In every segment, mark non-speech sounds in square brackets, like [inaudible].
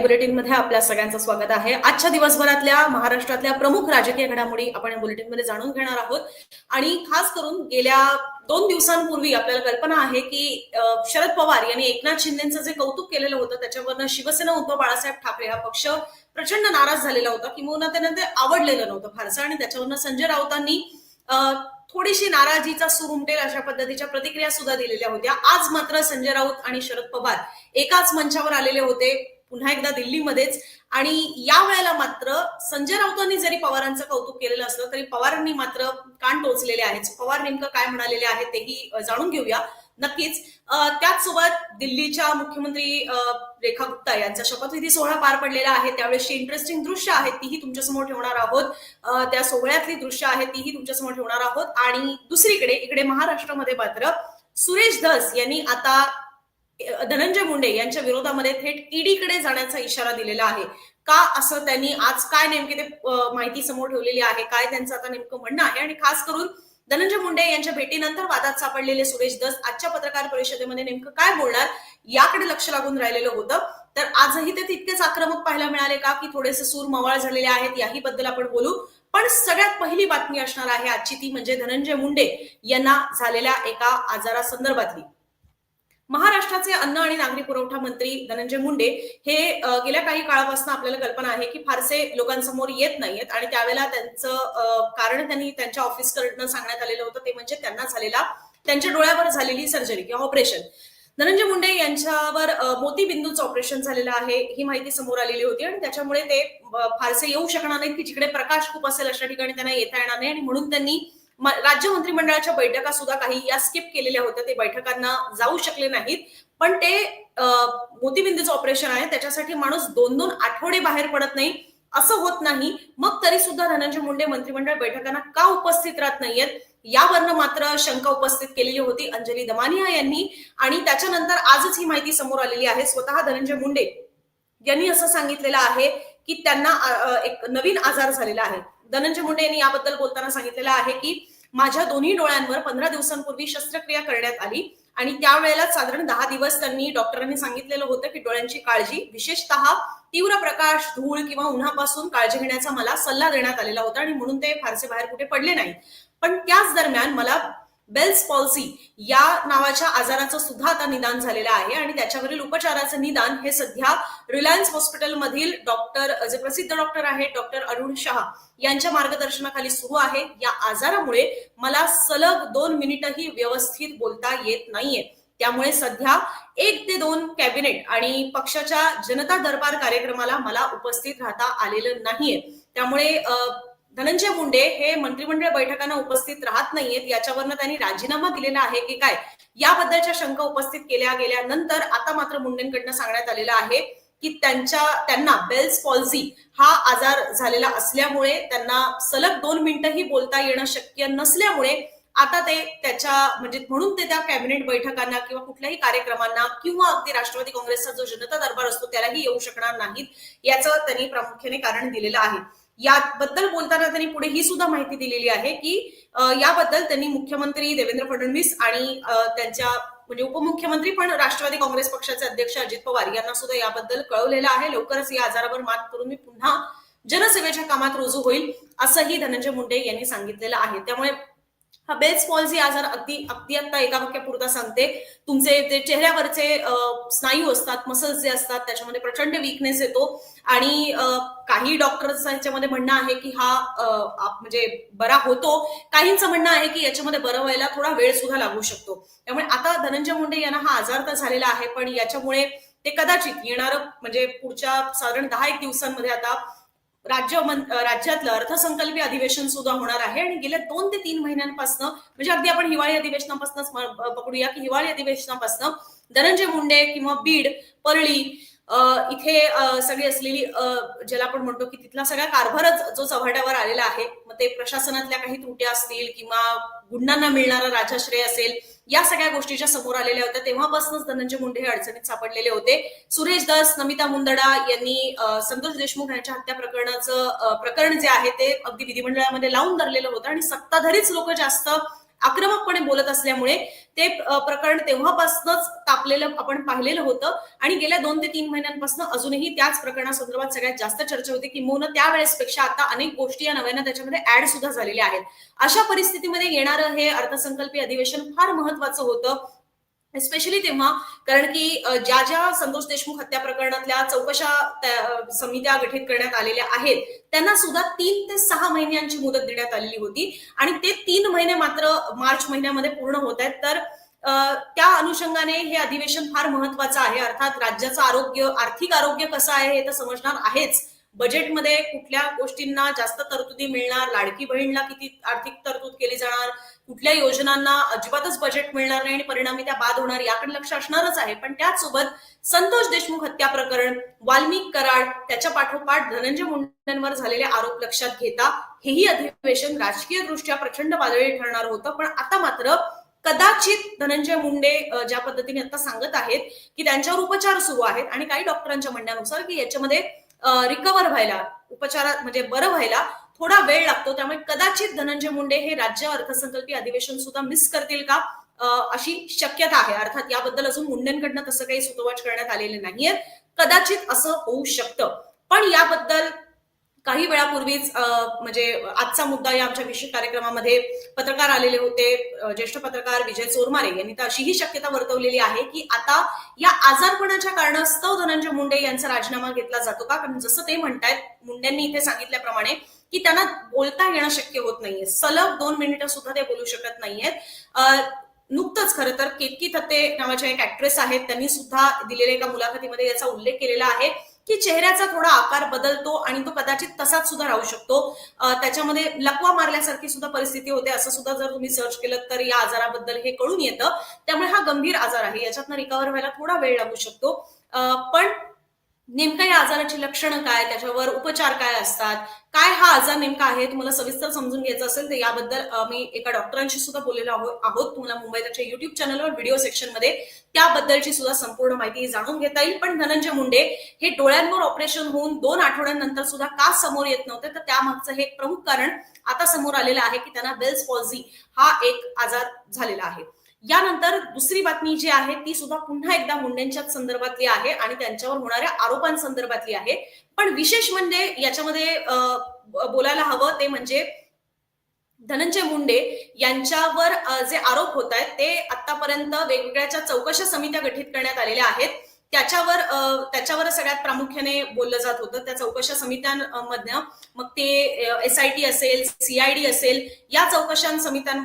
बुलेटिनमध्ये आपल्या सगळ्यांचं स्वागत आहे. आजच्या दिवसभरातल्या महाराष्ट्रातल्या प्रमुख राजकीय घडामोडी आपण या बुलेटिनमध्ये जाणून घेणार आहोत. आणि खास करून गेल्या दोन दिवसांपूर्वी आपल्याला कल्पना आहे की शरद पवार यांनी एकनाथ शिंदेचं जे कौतुक केलेलं होतं त्याच्यावरनं शिवसेना उद्धव बाळासाहेब ठाकरे हा पक्ष प्रचंड नाराज झालेला होता किंवा त्यांना ते आवडलेलं नव्हतं फारसं. आणि त्याच्यावरनं संजय राऊतांनी थोडीशी नाराजीचा सूर उमटेल अशा पद्धतीच्या प्रतिक्रिया सुद्धा दिलेल्या होत्या. आज मात्र संजय राऊत आणि शरद पवार एकाच मंचावर आलेले होते. पुन्हा एकदा दिल्लीमध्येच. आणि या वेळेला मात्र संजय राऊतांनी जरी पवारांचं कौतुक केलेलं असलं तरी पवारांनी मात्र कान टोचलेले आहेत. पवार नेमकं काय म्हणालेले आहेत तेही जाणून घेऊया. नक्कीच त्याचसोबत दिल्लीच्या मुख्यमंत्री रेखा गुप्ता यांचा शपथविधी सोहळा पार पडलेला आहे. त्यावेळेसची इंटरेस्टिंग दृश्य आहेत तीही तुमच्यासमोर ठेवणार आहोत. त्या सोहळ्यातली दृश्य आहेत तीही तुमच्यासमोर ठेवणार आहोत. आणि दुसरीकडे इकडे महाराष्ट्रामध्ये मात्र सुरेश धस यांनी आता धनंजय मुंडे यांच्या विरोधामध्ये थेट ईडीकडे जाण्याचा इशारा दिलेला आहे. का असं त्यांनी आज काय नेमके ते माहिती समोर ठेवलेली आहे? काय त्यांचं आता नेमकं म्हणणं आहे? आणि खास करून धनंजय मुंडे यांच्या भेटीनंतर वादात सापडलेले सुरेश दस आजच्या पत्रकार परिषदेमध्ये नेमकं काय बोलणार याकडे लक्ष लागून राहिलेलं होतं. तर आजही ते तितकेच आक्रमक पाहायला मिळाले का? की थोडेसे सूर मवाळ झालेले आहेत याही बद्दल आपण बोलू. पण सगळ्यात पहिली बातमी असणार आहे आजची ती म्हणजे धनंजय मुंडे यांना झालेल्या एका आजारासंदर्भातली. महाराष्ट्राचे अन्न आणि नागरी पुरवठा मंत्री धनंजय मुंडे हे गेल्या काही काळापासून आपल्याला कल्पना आहे की फारसे लोकांसमोर येत नाहीयेत आणि त्यावेळेला त्यांचं कारण त्यांनी त्यांच्या ऑफिसकडनं सांगण्यात आलेलं होतं ते म्हणजे त्यांना झालेला त्यांच्या डोळ्यावर झालेली सर्जरी किंवा ऑपरेशन. धनंजय मुंडे यांच्यावर अ, मोतीबिंदूचं ऑपरेशन झालेलं आहे ही माहिती समोर आलेली होती आणि त्याच्यामुळे ते फारसे येऊ शकणार नाहीत की जिकडे प्रकाश खूप असेल अशा ठिकाणी त्यांना येता येणार नाही आणि म्हणून त्यांनी राज्य मंत्रिमंडळाच्या बैठका सुद्धा काही या स्किप केलेल्या होत्या. ते बैठकांना जाऊ शकले नाहीत. पण ते अ, मोतीबिंदूचं ऑपरेशन आहे. त्याच्यासाठी माणूस दोन दोन आठवडे बाहेर पडत नाही. असं होत नाही. मग तरी सुद्धा धनंजय मुंडे मंत्रिमंडळ बैठकांना का उपस्थित राहत नाहीयेत? यावरनं मात्र शंका उपस्थित केलेली होती अंजली दमानिया यांनी. आणि त्याच्यानंतर आजच ही माहिती समोर आलेली आहे. स्वतः धनंजय मुंडे यांनी असं सांगितलेलं आहे की त्यांना एक नवीन आजार झालेला आहे. धनंजय मुंडे यांनी याबद्दल बोलताना सांगितलेलं आहे की माझ्या दोन्ही डोळ्यांवर पंधरा दिवसांपूर्वी शस्त्रक्रिया करण्यात आली आणि त्यावेळेला साधारण दहा दिवस त्यांनी डॉक्टरांनी सांगितलेलं होतं की डोळ्यांची काळजी विशेषतः तीव्र प्रकाश धूळ किंवा उन्हापासून काळजी घेण्याचा मला सल्ला देण्यात आलेला होता आणि म्हणून ते फारसे बाहेर कुठे पडले नाही. पण त्याच दरम्यान मला बेल्स पॉल्सी या नावाच्या आजाराचं सुद्धा आता निदान झालेलं आहे आणि त्याच्यावरील उपचाराचं निदान हे सध्या रिलायन्स हॉस्पिटलमधील डॉक्टर जे प्रसिद्ध डॉक्टर आहेत डॉक्टर अरुण शहा यांच्या मार्गदर्शनाखाली सुरू आहे. या आजारामुळे मला सलग दोन मिनिटही व्यवस्थित बोलता येत नाहीये. त्यामुळे सध्या एक ते दोन कॅबिनेट आणि पक्षाच्या जनता दरबार कार्यक्रमाला मला उपस्थित राहता आलेलं नाहीये. त्यामुळे धनंजय मुंडे हे मंत्रिमंडळ बैठकांना उपस्थित राहत नाहीयेत. याच्यावरनं त्यांनी राजीनामा दिलेला आहे की काय? याबद्दलच्या शंका उपस्थित केल्या गेल्यानंतर आता मात्र मुंडेंकडनं सांगण्यात आलेलं आहे की त्यांच्या त्यांना बेल्स पॉल्झी हा आजार झालेला असल्यामुळे त्यांना सलग दोन मिनिटंही बोलता येणं शक्य नसल्यामुळे आता ते त्याच्या म्हणजे म्हणून ते त्या कॅबिनेट बैठकांना किंवा कुठल्याही कार्यक्रमांना किंवा अगदी राष्ट्रवादी काँग्रेसचा जो जनता दरबार असतो त्यालाही येऊ शकणार नाहीत याचं त्यांनी प्रामुख्याने कारण दिलेलं आहे. याबद्दल बोलताना त्यांनी पुढे ही सुद्धा माहिती दिलेली आहे की याबद्दल त्यांनी मुख्यमंत्री देवेंद्र फडणवीस आणि त्यांच्या म्हणजे उपमुख्यमंत्री पण राष्ट्रवादी काँग्रेस पक्षाचे अध्यक्ष अजित पवार यांना सुद्धा याबद्दल कळवलेलं आहे. लवकरच या आजारावर मात करून मी पुन्हा जनसेवेच्या कामात रुजू होईल असंही धनंजय मुंडे यांनी सांगितलेलं आहे. त्यामुळे हा बेल्स पॉल्सी आजार अगदी अगदी आता एका वाक्यापुरता सांगते. तुमचे जे चेहऱ्यावरचे स्नायू असतात मसल्स जे असतात त्याच्यामध्ये प्रचंड विकनेस येतो. आणि काही डॉक्टर्स याच्यामध्ये म्हणणं आहे की हा म्हणजे बरा होतो. काहींचं म्हणणं आहे की याच्यामध्ये बरं व्हायला थोडा वेळ सुद्धा लागू शकतो. त्यामुळे आता धनंजय मुंडे यांना हा आजार तर झालेला आहे पण याच्यामुळे ते कदाचित येणारं म्हणजे पुढच्या साधारण दहा एक दिवसांमध्ये आता राज्य राज्यातलं अर्थसंकल्पीय अधिवेशन सुद्धा होणार आहे. आणि गेल्या दोन ते तीन महिन्यांपासून म्हणजे अगदी आपण हिवाळी अधिवेशनापासून पकडूया की हिवाळी अधिवेशनापासून धनंजय मुंडे किंवा बीड परळी इथे सगळी असलेली ज्याला आपण म्हणतो की तिथला सगळा कारभारच जो चव्हाट्यावर आलेला आहे मग ते प्रशासनातल्या काही त्रुट्या असतील किंवा गुंडांना मिळणारा राजाश्रय असेल या सगळ्या गोष्टीच्या समोर आलेल्या होत्या तेव्हापासूनच धनंजय मुंडे हे अडचणीत सापडलेले होते. सुरेश दास नमिता मुंदडा यांनी संतोष देशमुख यांच्या हत्या प्रकरणाचं प्रकरण जे आहे ते अगदी विधिमंडळामध्ये लावून धरलेलं होतं आणि सत्ताधारीच लोक जास्त आक्रमकपणे बोलत असल्यामुळे ते प्रकरण तेव्हापासूनच तापलेलं आपण पाहिलेलं होतं. आणि गेल्या दोन ते तीन महिन्यांपासून अजूनही त्याच प्रकरणासंदर्भात सगळ्यात जास्त चर्चा होती किंबहुना त्यावेळेसपेक्षा आता अनेक गोष्टी या नव्यानं त्याच्यामध्ये ऍड सुद्धा झालेल्या आहेत. अशा परिस्थितीमध्ये येणारं हे अर्थसंकल्पीय अधिवेशन फार महत्वाचं होतं. स्पेशली तेव्हा कारण की ज्या ज्या संतोष देशमुख हत्या प्रकरणातल्या चौकशा त्या- समित्या गठीत करण्यात आलेल्या आहेत त्यांना सुद्धा तीन ते सहा महिन्यांची मुदत देण्यात आलेली होती. आणि ते तीन महिने मात्र मार्च महिन्यामध्ये पूर्ण होत आहेत. तर त्या अनुषंगाने हे अधिवेशन फार महत्वाचं आहे. अर्थात राज्याचं आरोग्य आर्थिक आरोग्य कसं आहे हे तर समजणार आहेच. बजेटमध्ये कुठल्या गोष्टींना जास्त तरतुदी मिळणार? लाडकी बहीणला किती आर्थिक तरतूद केली जाणार? कुठल्या योजनांना अजिबातच बजेट मिळणार नाही आणि परिणामी त्या बाद होणार याकडे लक्ष असणारच आहे. पण त्याचसोबत संतोष देशमुख हत्या प्रकरण वाल्मिक कराड त्याच्या पाठोपाठ धनंजय मुंडेंवर झालेले आरोप लक्षात घेता हेही अधिवेशन राजकीय दृष्ट्या प्रचंड वादळी ठरणार होतं. पण आता मात्र कदाचित धनंजय मुंडे ज्या पद्धतीने आता सांगत आहेत की त्यांच्यावर उपचार सुरू आहेत आणि काही डॉक्टरांच्या म्हणण्यानुसार की याच्यामध्ये रिकवर व्हायला उपचारात म्हणजे बरं व्हायला थोडा वेळ लागतो. त्यामुळे कदाचित धनंजय मुंडे हे राज्य अर्थसंकल्पीय अधिवेशन सुद्धा मिस करतील का? अशी शक्यता आहे. अर्थात याबद्दल अजून मुंडेंकडनं तसं काही सुतोवाच करण्यात आलेले नाहीये. कदाचित असं होऊ शकतं. पण याबद्दल काही वेळापूर्वीच म्हणजे आजचा मुद्दा या आमच्या विशेष कार्यक्रमामध्ये पत्रकार आलेले होते. ज्येष्ठ पत्रकार विजय चोरमारे यांनी तर अशीही शक्यता वर्तवलेली आहे की आता या आजारपणाच्या कारणास्तव धनंजय मुंडे यांचा राजीनामा घेतला जातो का? कारण जसं ते म्हणतायत मुंडेंनी इथे सांगितल्याप्रमाणे की त्यांना बोलता येणं शक्य होत नाहीये. सलग दोन मिनिटं सुद्धा ते बोलू शकत नाहीयेत. नुकतंच खरं तर केतकी थत्ते नावाच्या एक ऍक्ट्रेस आहेत. त्यांनी सुद्धा दिलेल्या एका मुलाखतीमध्ये याचा उल्लेख केलेला आहे की चेहऱ्याचा थोडा आकार बदलतो आणि तो कदाचित तसाच सुद्धा राहू शकतो. त्याच्यामध्ये लकवा मारल्यासारखी सुद्धा परिस्थिती होते. असं सुद्धा जर तुम्ही सर्च केलं तर या आजाराबद्दल हे कळून येतं. त्यामुळे हा गंभीर आजार आहे. याच्यातनं रिकव्हर व्हायला थोडा वेळ लागू शकतो. पण नेमका या आजाराची लक्षणं काय? त्याच्यावर उपचार काय असतात? काय हा आजार नेमका आहे? तुम्हाला सविस्तर समजून घ्यायचं असेल तर याबद्दल मी एका डॉक्टरांशी सुद्धा बोललेलो आहोत. तुम्हाला मुंबई त्याच्या युट्यूब चॅनलवर व्हिडिओ सेक्शनमध्ये त्याबद्दलची सुद्धा संपूर्ण माहिती जाणून घेता येईल. पण धनंजय मुंडे हे डोळ्यांवर ऑपरेशन होऊन दोन आठवड्यांनंतर सुद्धा का समोर येत नव्हते? तर त्यामागचं हे एक प्रमुख कारण आता समोर आलेलं आहे की त्यांना बेल्स पॉल्झी हा एक आजार झालेला आहे. यानंतर दुसरी बातमी जी आहे ती सुद्धा पुन्हा एकदा मुंडेंच्याच संदर्भातली आहे आणि त्यांच्यावर होणाऱ्या आरोपांसंदर्भातली आहे. पण विशेष म्हणजे याच्यामध्ये बोलायला हवं ते म्हणजे धनंजय मुंडे यांच्यावर जे आरोप होत आहेत ते आतापर्यंत वेगवेगळ्या चौकशा समित्या गठीत करण्यात आलेल्या आहेत. त्याच्यावर त्याच्यावर सगळ्यात प्रामुख्याने बोललं जात होतं. त्या चौकशा समित्यांमधनं मग ते एस आय टी असेल सीआयडी असेल या चौकशा समित्यां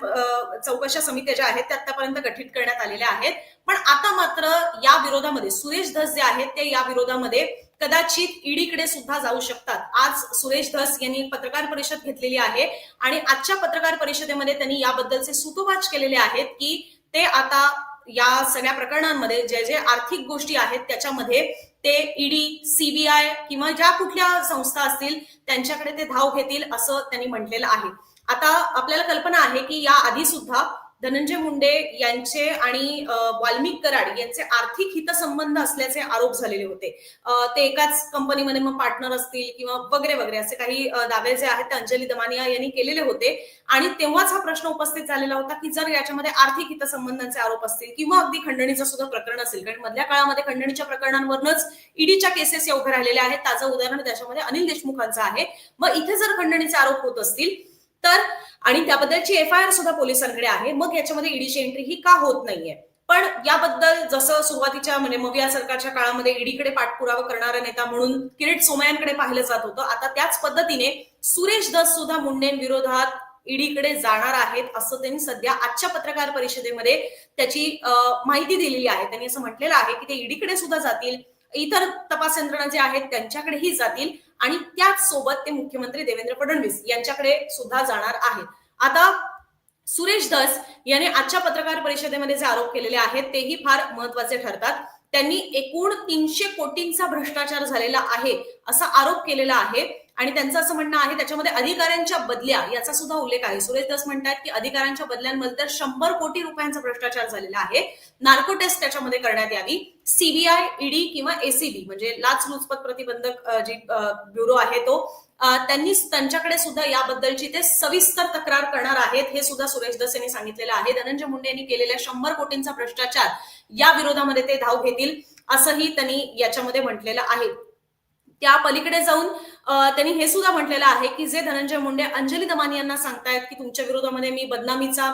चौकशा समित्या ज्या आहेत त्या आतापर्यंत गठीत करण्यात आलेल्या आहेत. पण आता मात्र या विरोधामध्ये सुरेश धस जे आहेत ते या विरोधामध्ये कदाचित ईडीकडे सुद्धा जाऊ शकतात. आज सुरेश धस यांनी पत्रकार परिषद घेतलेली आहे आणि आजच्या पत्रकार परिषदेमध्ये त्यांनी याबद्दलचे सुतोवाच केलेले आहेत की ते आता या सगळ्या प्रकरणांमध्ये जे जे आर्थिक गोष्टी आहेत त्याच्यामध्ये ते ईडी सीबीआय किंवा ज्या कुठल्या संस्था असतील त्यांच्याकडे ते धाव घेतील असं त्यांनी म्हटलेलं आहे. आता आपल्याला कल्पना आहे की या आधी सुद्धा धनंजय मुंडे यांचे आणि वाल्मिक कराड यांचे आर्थिक हितसंबंध असल्याचे आरोप झालेले होते. ते एकाच कंपनीमध्ये मग पार्टनर असतील किंवा वगैरे वगैरे असे काही दावे जे आहेत ते अंजली दमानिया यांनी केलेले होते. आणि तेव्हाच हा प्रश्न उपस्थित झालेला होता की जर याच्यामध्ये आर्थिक हितसंबंधांचे आरोप असतील किंवा अगदी खंडणीचं सुद्धा प्रकरण असेल कारण मधल्या काळामध्ये खंडणीच्या प्रकरणांवरूनच ईडीच्या केसेस या उभ्या राहिलेल्या आहेत. ताजं उदाहरण त्याच्यामध्ये अनिल देशमुखांचं आहे. मग इथे जर खंडणीचे आरोप होत असतील तर आणि त्याबद्दलची एफ आय आर सुद्धा पोलिसांकडे आहे. मग याच्यामध्ये ईडीची एंट्री ही का होत नाहीये? पण याबद्दल जसं सुरुवातीच्या म्हणजे मविया सरकारच्या काळामध्ये ईडीकडे पाठपुरावा करणारा नेता म्हणून किरीट सोमयांकडे पाहिलं जात होतं. आता त्याच पद्धतीने सुरेश दस सुद्धा मुंडेंविरोधात ईडीकडे जाणार आहेत असं त्यांनी सध्या आजच्या पत्रकार परिषदेमध्ये त्याची माहिती दिलेली आहे. त्यांनी असं म्हटलेलं आहे की ते ईडीकडे सुद्धा जातील. इतर तपास यंत्रणा जे आहेत त्यांच्याकडेही जातील आणि त्याच सोबत ते मुख्यमंत्री देवेंद्र फडणवीस यांच्याकडे सुद्धा जाणार आहेत. आता सुरेश दस यांनी आजच्या पत्रकार परिषदेमध्ये जे आरोप केलेले आहेत तेही फार महत्त्वाचे ठरतात. त्यांनी एकूण तीनशे कोटींचा भ्रष्टाचार झालेला आहे असा आरोप केलेला आहे. आणि त्यांचं असं म्हणणं आहे त्याच्यामध्ये अधिकाऱ्यांच्या बदल्या याचा सुद्धा उल्लेख आहे. सुरेश दस म्हणतात की अधिकाऱ्यांच्या बदल्यांमध्ये तर शंभर कोटी रुपयांचा भ्रष्टाचार झालेला आहे. नार्को टेस्ट त्याच्यामध्ये करण्यात यावी. सीबीआय ईडी किंवा एसीबी म्हणजे लाचलुचपत प्रतिबंधक जी ब्युरो आहे तो त्यांनी त्यांच्याकडे सुद्धा याबद्दलची ते सविस्तर तक्रार करणार आहेत हे सुद्धा सुरेश दस यांनी सांगितलेलं आहे. धनंजय मुंडे यांनी केलेल्या शंभर कोटींचा भ्रष्टाचार या विरोधामध्ये ते धाव घेतील असंही त्यांनी याच्यामध्ये म्हटलेलं आहे. त्या पलीकडे जाऊन त्यांनी हे सुद्धा म्हटलेलं आहे की जे धनंजय मुंडे अंजली दमानी यांना सांगतायत की तुमच्या विरोधामध्ये मी बदनामीचा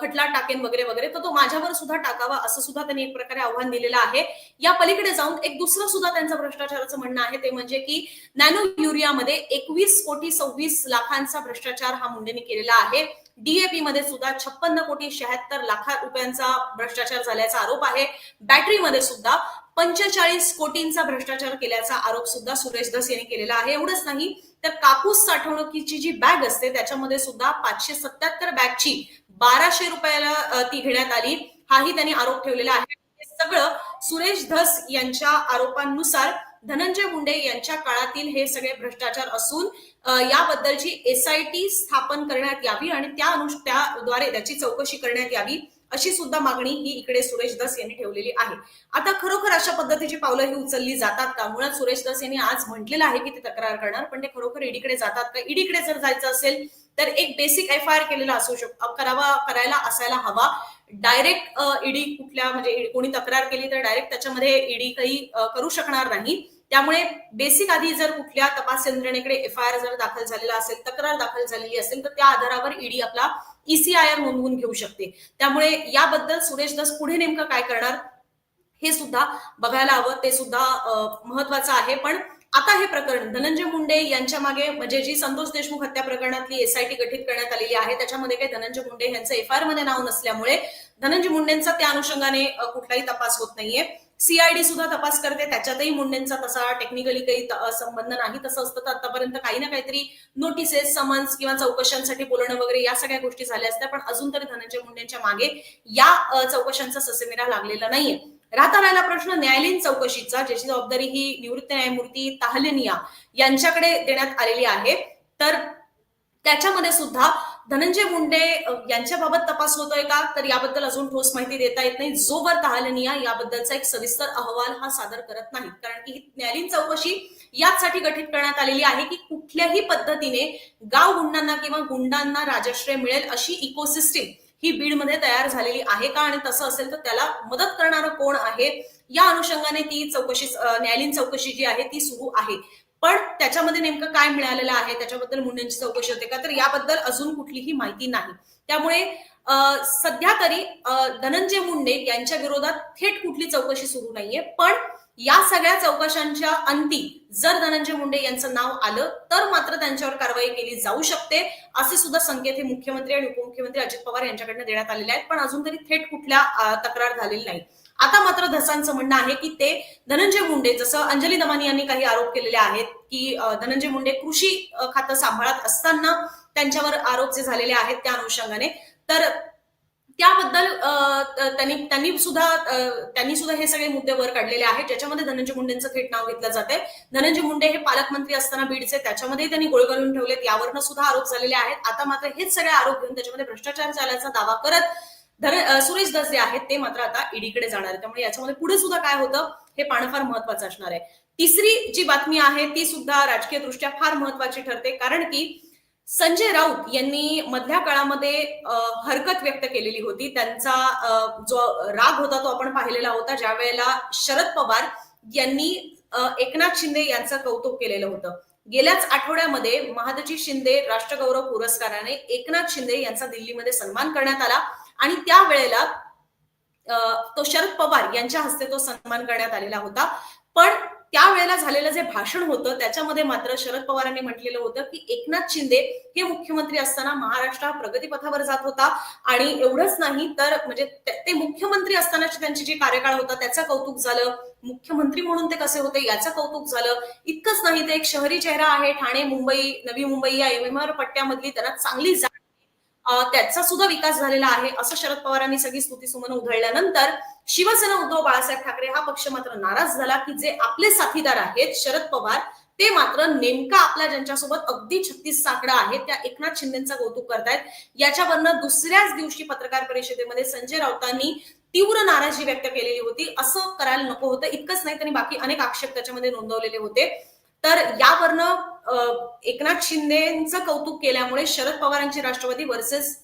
खटला टाकेन वगैरे वगैरे तर तो माझ्यावर सुद्धा टाकावा असं सुद्धा त्यांनी एक प्रकारे आव्हान दिलेलं आहे. या पलीकडे जाऊन एक दुसरं सुद्धा त्यांचं भ्रष्टाचाराचं म्हणणं आहे ते म्हणजे की नॅनो युरियामध्ये एकवीस कोटी सव्वीस लाखांचा भ्रष्टाचार हा मुंडेने केलेला आहे. डीएपी मध्ये सुद्धा छप्पन्न कोटी शहात्तर लाख रुपयांचा भ्रष्टाचार झाल्याचा आरोप आहे. बॅटरीमध्ये सुद्धा पंचेचाळीस कोटींचा भ्रष्टाचार केल्याचा आरोप सुद्धा सुरेश धस यांनी केलेला आहे. एवढंच नाही तर कापूस साठवणुकीची जी बॅग असते त्याच्यामध्ये सुद्धा पाचशे सत्याहत्तर बॅगची बाराशे रुपयाला ती घेण्यात आली. हाही त्यांनी आरोप ठेवलेला आहे. हे सगळं सुरेश धस यांच्या आरोपांनुसार धनंजय मुंडे यांच्या काळातील हे सगळे भ्रष्टाचार असून अ, याबद्दलची एसआयटी स्थापन करण्यात यावी आणि त्या अनुष त्याद्वारे त्याची चौकशी करण्यात यावी. अशी सुद्धा मागणी ही इकडे सुरेश दास यांनी ठेवलेली आहे. आता खरोखर अशा पद्धतीची पावलं ही उचलली जातात का? मुळात सुरेश दास यांनी आज म्हटलेलं आहे की ते तक्रार करणार पण ते खरोखर ईडीकडे जातात का? ईडीकडे जर जायचं असेल तर एक बेसिक एफ आय आर केलेला असू शकतो करावा करायला असायला हवा. डायरेक्ट ईडी कुठल्या म्हणजे कोणी तक्रार केली तर डायरेक्ट त्याच्यामध्ये ईडी काही करू शकणार नाही. त्यामुळे बेसिक आधी जर कुठल्या तपास यंत्रणेकडे एफ आय आर जर दाखल झालेला असेल तक्रार दाखल झालेली असेल तर त्या आधारावर ईडी आपला ईसीआयआर नोंदवून घेऊ शकते. त्यामुळे याबद्दल सुरेश दास पुढे नेमकं काय करणार हे सुद्धा बघायला हवं. ते सुद्धा महत्वाचं आहे. पण आता हे प्रकरण धनंजय मुंडे यांच्या मागे म्हणजे जी संतोष देशमुख हत्या प्रकरणातली एसआयटी गठीत करण्यात आलेली आहे त्याच्यामध्ये काही धनंजय मुंडे यांचं एफ आय आरमध्ये नाव नसल्यामुळे धनंजय मुंडेंचा त्या अनुषंगाने कुठलाही तपास होत नाहीये. सीआयडी सुद्धा तपास करते त्याच्यातही मुंडेंचा तसा टेक्निकली काही संबंध नाही. तसं असतं तर आतापर्यंत काही ना काहीतरी नोटिसेस समन्स किंवा चौकशांसाठी बोलणं वगैरे या सगळ्या गोष्टी झाल्या असत्या पण अजून तरी धनंजय मुंडेंच्या मागे या चौकशांचा ससेमिरा लागलेला नाहीये. राहता राहिला प्रश्न न्यायालयीन चौकशीचा ज्याची जबाबदारी ही निवृत्त न्यायमूर्ती ताहलेनिया यांच्याकडे देण्यात आलेली आहे. तर त्याच्यामध्ये सुद्धा धनंजय मुंडे यांच्याबाबत तपास होतोय का? तर याबद्दल अजून ठोस माहिती देता येत नाही. जोवर तहालनिया याबद्दलचा एक सविस्तर अहवाल हा सादर करत नाहीत कारण की ही न्यायालयीन चौकशी याचसाठी गठीत करण्यात आलेली आहे की कुठल्याही पद्धतीने गाव गुंडांना किंवा गुंडांना राजाश्रय मिळेल अशी इकोसिस्टीम ही बीडमध्ये तयार झालेली आहे का? आणि तसं असेल तर त्याला मदत करणारं कोण आहे? या अनुषंगाने ती चौकशी न्यायालयीन चौकशी जी आहे ती सुरू आहे. पण त्याच्यामध्ये नेमकं काय मिळालेलं आहे? त्याच्याबद्दल मुंडेंची चौकशी होते का? तर याबद्दल अजून कुठलीही माहिती नाही. त्यामुळे सध्या तरी धनंजय मुंडे यांच्या विरोधात थेट कुठली चौकशी सुरू नाहीये. पण या सगळ्या चौकशांच्या अंती जर धनंजय मुंडे यांचं नाव आलं तर मात्र त्यांच्यावर कारवाई केली जाऊ शकते असे सुद्धा संकेत हे मुख्यमंत्री आणि उपमुख्यमंत्री अजित पवार यांच्याकडनं देण्यात आलेले आहेत. पण अजून तरी थेट कुठल्या तक्रार झालेली नाही. आता मात्र धसांचं म्हणणं आहे की ते धनंजय मुंडे जसं अंजली दमानी यांनी काही आरोप केलेले आहेत की धनंजय मुंडे कृषी खातं सांभाळत असताना त्यांच्यावर आरोप जे झालेले आहेत त्या अनुषंगाने. तर त्याबद्दल अ, त्यांनी त्यांनी सुद्धा त्यांनी सुद्धा हे सगळे मुद्दे वर काढलेले आहेत. ज्याच्यामध्ये धनंजय मुंडेंचं थेट नाव घेतलं जाते धनंजय मुंडे हे पालकमंत्री असताना बीडचे त्याच्यामध्ये त्यांनी गोळ घालून ठेवलेत. यावरनं सुद्धा आरोप झालेले आहेत. आता मात्र हेच सगळे आरोप घेऊन त्याच्यामध्ये भ्रष्टाचार झाल्याचा दावा करत धन सुरेश दस जे आहेत ते मात्र आता ईडीकडे जाणार आहे त्यामुळे याच्यामध्ये पुढे सुद्धा काय होतं हे पाहणं फार महत्वाचं असणार आहे. तिसरी जी बातमी आहे ती सुद्धा राजकीय दृष्ट्या फार महत्वाची ठरते. कारण की संजय राऊत यांनी मधल्या काळामध्ये हरकत व्यक्त केलेली होती. त्यांचा जो राग होता तो आपण पाहिलेला होता. ज्या वेळेला शरद पवार यांनी एकनाथ शिंदे यांचं कौतुक केलेलं होतं. गेल्याच आठवड्यामध्ये महादजी शिंदे राष्ट्रगौरव पुरस्काराने एकनाथ शिंदे यांचा दिल्लीमध्ये सन्मान करण्यात आला. आणि त्यावेळेला तो शरद पवार यांच्या हस्ते तो सन्मान करण्यात आलेला होता. पण त्यावेळेला झालेलं जे भाषण होतं त्याच्यामध्ये मात्र शरद पवारांनी म्हटलेलं होतं की एकनाथ शिंदे हे मुख्यमंत्री असताना महाराष्ट्र हा प्रगतीपथावर जात होता. आणि एवढंच नाही तर म्हणजे ते मुख्यमंत्री असतानाची त्यांची जी कार्यकाळ होता त्याचं कौतुक झालं. मुख्यमंत्री म्हणून ते कसे होते याचं कौतुक झालं. इतकंच नाही ते एक शहरी चेहरा आहे ठाणे मुंबई नवी मुंबई या एमएमआर पट्ट्यामधली त्यांना चांगली त्याचा सुद्धा विकास झालेला आहे. असं शरद पवारांनी सगळी स्तुती सुमन उधळल्यानंतर शिवसेना उद्धव बाळासाहेब ठाकरे हा पक्ष मात्र नाराज झाला की जे आपले साथीदार आहेत शरद पवार ते मात्र नेमका आपल्या ज्यांच्यासोबत अगदी छत्तीस साकडा आहे त्या एकनाथ शिंदेचं कौतुक करतायत. याच्यावरनं दुसऱ्याच दिवशी पत्रकार परिषदेमध्ये संजय राऊतांनी तीव्र नाराजी व्यक्त केलेली होती. असं करायला नको होतं. इतकंच नाही त्यांनी बाकी अनेक आक्षेप त्याच्यामध्ये नोंदवलेले होते. तर यावरनं एकनाथ शिंदेचं कौतुक केल्यामुळे शरद पवारांची राष्ट्रवादी वर्सेस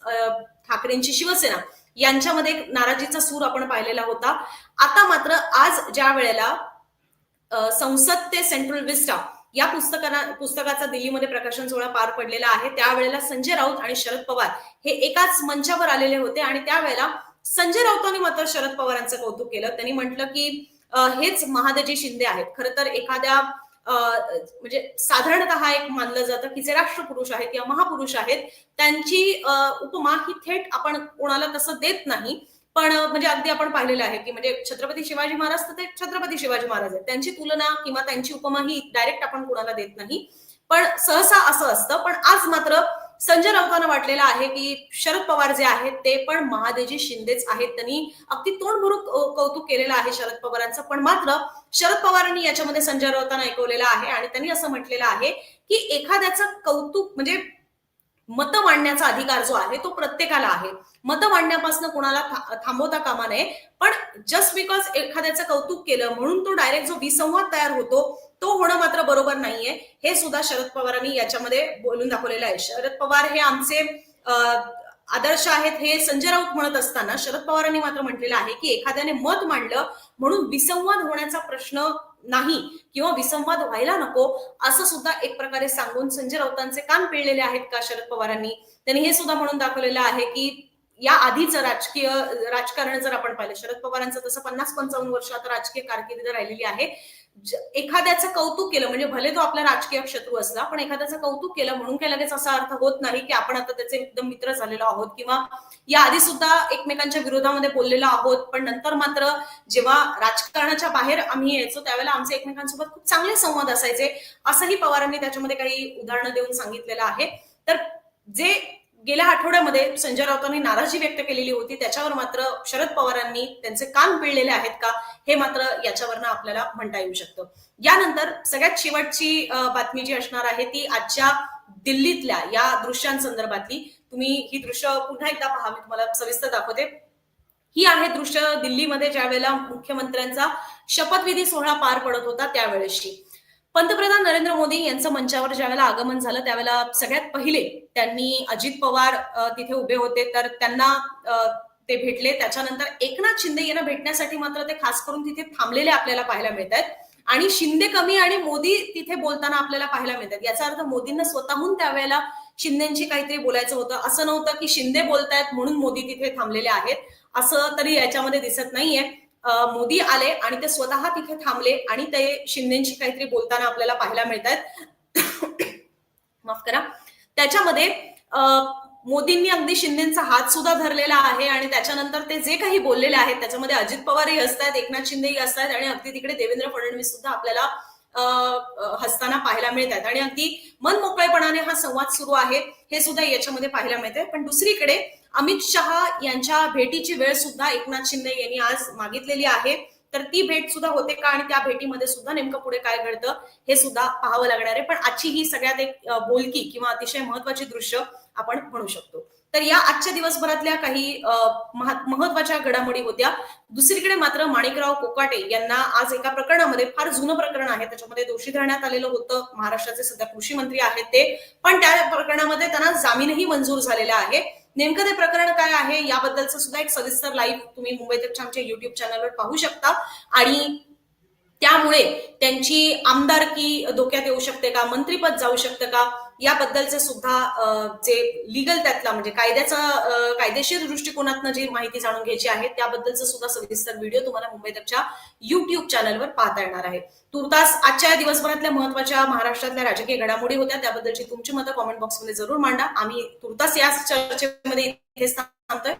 ठाकरेंची शिवसेना यांच्यामध्ये एक नाराजीचा सूर आपण पाहिलेला होता. आता मात्र आज ज्या वेळेला संसद ते सेंट्रल विस्टा या पुस्तकाना पुस्तकाचा दिल्लीमध्ये प्रकाशन सोहळा पार पडलेला आहे त्यावेळेला संजय राऊत आणि शरद पवार हे एकाच मंचावर आलेले होते आणि त्यावेळेला संजय राऊतांनी मात्र शरद पवारांचं कौतुक केलं. त्यांनी म्हटलं की हेच महादजी शिंदे आहेत. खरं तर एखाद्या म्हणजे साधारणतः एक मानलं जातं की जे राष्ट्रपुरुष आहेत किंवा महापुरुष आहेत त्यांची उपमा ही थेट आपण कोणाला तसं देत नाही. पण म्हणजे अगदी आपण पाहिलेलं आहे की म्हणजे छत्रपती शिवाजी महाराज तर ते छत्रपती शिवाजी महाराज आहेत. त्यांची तुलना किंवा त्यांची उपमा ही डायरेक्ट आपण कोणाला देत नाही. पण सहसा असं असतं. पण आज मात्र संजय राऊतांना वाटलेलं आहे की शरद पवार जे आहेत ते पण महादेजी शिंदेच आहेत. त्यांनी अगदी तोंडभरून कौतुक केलेलं आहे शरद पवारांचं. पण मात्र शरद पवारांनी याच्यामध्ये संजय राऊतांना ऐकवलेलं आहे आणि त्यांनी असं म्हटलेलं आहे की एखाद्याचं कौतुक म्हणजे मत मांडण्याचा अधिकार जो आहे तो प्रत्येकाला आहे. मत मांडण्यापासून कोणाला थांबवता कामा नये. पण जस्ट बिकॉज एखाद्याचं कौतुक केलं म्हणून तो डायरेक्ट जो विसंवाद तयार होतो तो होणं मात्र बरोबर नाहीये. हे सुद्धा शरद पवारांनी याच्यामध्ये बोलून दाखवलेलं आहे. शरद पवार हे आमचे आदर्श आहेत हे संजय राऊत म्हणत असताना शरद पवारांनी मात्र म्हटलेलं आहे की एखाद्याने मत मांडलं म्हणून विसंवाद होण्याचा प्रश्न नाही किंवा विसंवाद व्हायला नको असं सुद्धा एक प्रकारे सांगून संजय राऊतांचे कान पिळलेले आहेत का शरद पवारांनी? त्यांनी हे सुद्धा म्हणून दाखवलेलं आहे की या आधीचं राजकीय राजकारण जर आपण पाहिलं शरद पवारांचं तसं पन्नास पंचावन्न वर्ष आता राजकीय कारकिर्द राहिलेली आहे. एखाद्याचं कौतुक केलं म्हणजे भले तो आपला राजकीय शत्रू असला पण एखाद्याचं कौतुक केलं म्हणून काय लगेच असा अर्थ होत नाही की आपण आता त्याचे एकदम मित्र झालेलो आहोत किंवा या आधी सुद्धा एकमेकांच्या विरोधामध्ये बोललेलो आहोत पण नंतर मात्र जेव्हा राजकारणाच्या बाहेर आम्ही यायचो त्यावेळेला आमचे एकमेकांसोबत खूप चांगले संवाद असायचे. असंही पवारांनी त्याच्यामध्ये काही उदाहरणं देऊन सांगितलेलं आहे. तर जे गेल्या आठवड्यामध्ये संजय राऊतांनी नाराजी व्यक्त केलेली होती. त्याच्यावर मात्र शरद पवारांनी त्यांचे कान पिळलेले आहेत का हे मात्र याच्यावरनं आपल्याला म्हणता येऊ शकतं. यानंतर सगळ्यात शेवटची बातमी जी असणार आहे ती आजच्या दिल्लीतल्या या दृश्यांसंदर्भातली. तुम्ही ही दृश्य पुन्हा एकदा पहा मी तुम्हाला सविस्तर दाखवते. ही आहे दृश्य दिल्लीमध्ये ज्या वेळेला मुख्यमंत्र्यांचा शपथविधी सोहळा पार पडत होता त्यावेळेसची. पंतप्रधान नरेंद्र मोदी यांचं मंचावर ज्यावेळेला आगमन झालं त्यावेळेला सगळ्यात पहिले त्यांनी अजित पवार तिथे उभे होते. तर त्यांना ते भेटले. त्याच्यानंतर एकनाथ शिंदे यांना भेटण्यासाठी मात्र ते खास करून तिथे थांबलेले आपल्याला पाहायला मिळत आहेत आणि शिंदे कमी आणि मोदी तिथे बोलताना आपल्याला पाहायला मिळतात याचा अर्थ मोदींना स्वतःहून त्यावेळेला शिंदेची काहीतरी बोलायचं होतं. असं नव्हतं की शिंदे बोलतायत म्हणून मोदी तिथे थांबलेले आहेत. असं तरी याच्यामध्ये दिसत नाहीये. मोदी आले आणि ते स्वतः तिथे थांबले आणि ते शिंदेची काहीतरी बोलताना आपल्याला पाहायला मिळत आहेत [coughs] माफ करा. त्याच्यामध्ये मोदींनी अगदी शिंदेचा हात सुद्धा धरलेला आहे आणि त्याच्यानंतर ते जे काही बोललेले आहेत त्याच्यामध्ये अजित पवारही असतात एकनाथ शिंदेही असतात आणि अगदी तिकडे देवेंद्र फडणवीस सुद्धा आपल्याला हसताना पाहायला मिळतात. आणि अगदी मन मोकळेपणाने हा संवाद सुरू आहे हे सुद्धा याच्यामध्ये पाहायला मिळते पण दुसरीकडे अमित शहा यांच्या भेटीची वेळ सुद्धा एकनाथ शिंदे यांनी आज मागितलेली आहे. तर ती भेट सुद्धा होते का आणि त्या भेटीमध्ये सुद्धा नेमकं पुढे काय घडतं हे सुद्धा पाहावं लागणार आहे. पण आजची ही सगळ्यात एक बोलकी किंवा अतिशय महत्वाची दृश्य आपण म्हणू शकतो. तर या आजच्या दिवसभरातल्या काही महत्त्वाच्या घडामोडी होत्या. दुसरीकडे मात्र माणिकराव कोकाटे यांना आज एका प्रकरणामध्ये फार जुनं प्रकरण आहे. त्याच्यामध्ये दोषी धरण्यात आलेलं होतं. महाराष्ट्राचे सध्या कृषी मंत्री आहेत ते. पण त्या प्रकरणामध्ये त्यांना जामीनही मंजूर झालेला आहे. नेमकं ते प्रकरण काय आहे याबद्दलचं सुद्धा एक सविस्तर लाईव्ह तुम्ही मुंबईतच्या आमच्या युट्यूब चॅनलवर पाहू शकता. आणि त्यामुळे त्यांची आमदारकी धोक्यात येऊ शकते का? मंत्रीपद जाऊ शकतं का? याबद्दलचे सुद्धा जे लिगल त्यातला म्हणजे कायद्याचा कायदेशीर दृष्टिकोनातनं जी माहिती जाणून घ्यायची आहे त्याबद्दलचं सुद्धा सविस्तर व्हिडिओ तुम्हाला मुंबई तकच्या युट्यूब चॅनलवर पाहता येणार आहे. तुर्तास आजच्या या दिवसभरातल्या महत्त्वाच्या महाराष्ट्रातल्या राजकीय घडामोडी होत्या त्याबद्दलची तुमची मतं कॉमेंट बॉक्समध्ये जरूर मांडा. आम्ही तुर्तास याच चर्चेमध्ये इथेच थांबतोय.